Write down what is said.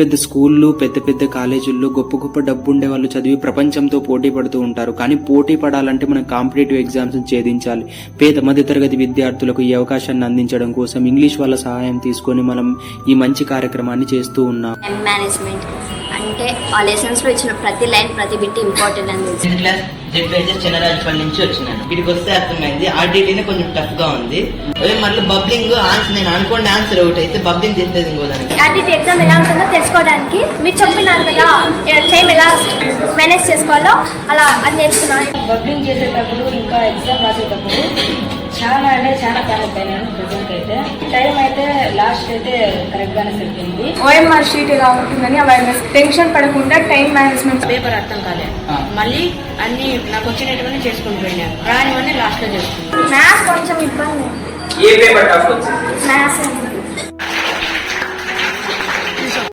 పెద్ద స్కూళ్ళు పెద్ద పెద్ద కాలేజీల్లో గొప్ప గొప్ప డబ్బు ఉండే వాళ్ళు చదివి ప్రపంచంతో పోటీ పడుతూ ఉంటారు. కానీ పోటీ పడాలంటే మనం కాంపిటేటివ్ ఎగ్జామ్స్ ఛేదించాలి. పేద మధ్యతరగతి విద్యార్థులకు ఈ అవకాశాన్ని అందించడం కోసం ఇంగ్లీష్ వాళ్ళ సహాయం తీసుకొని మనం ఈ మంచి కార్యక్రమాన్ని చేస్తూ ఉన్నాం. మేనేజ్మెంట్ అంటే ఆ లెసన్స్లో ఇచ్చిన ప్రతి లైన్ ప్రతి బిట్ ఇంపార్టెంట్ అని టెన్త్ క్లాస్ చిన్నరాజపల్లి నుంచి వచ్చినాను. వీటికి వస్తే అర్థమైంది. కొంచెం టఫ్గా ఉంది. మళ్ళీ బబ్లింగ్ ఆన్సర్ నేను అనుకోండి ఆన్సర్ ఒకటి అయితే బబ్లింగ్ చెప్పేది ఇంకో దానికి. ఆర్టీటీ ఎగ్జామ్ ఎలా ఉంటుందో తెలుసుకోవడానికి మీరు చెప్పినారు కదా టైం ఎలా మేనేజ్ చేసుకోవాలో అలా అది నేర్చుకున్నాను బబ్లింగ్ చేసేటప్పుడు ఇంకా ఎగ్జామ్ రాసేటప్పుడు చాలా అంటే చాలా ప్యానిక్ అయినాను ప్రజెంట్ అయితే. టైం అయితే లాస్ట్ అయితే కరెక్ట్ గానే సరిపోయింది ఓఎంఆర్ షీట్ ఎలా ఉంటుందని అవేర్నెస్ టెన్షన్ పడకుండా టైం మేనేజ్మెంట్ పేపర్ అర్థం కాలే. మళ్ళీ అన్ని నాకు వచ్చినటువంటి చేసుకుని పోయినాను రానివన్నీ లాస్ట్లో చేసుకున్నాను మ్యాథ్స్ కొంచెం ఇబ్బంది. ఏ పేపర్ మ్యాథ్స్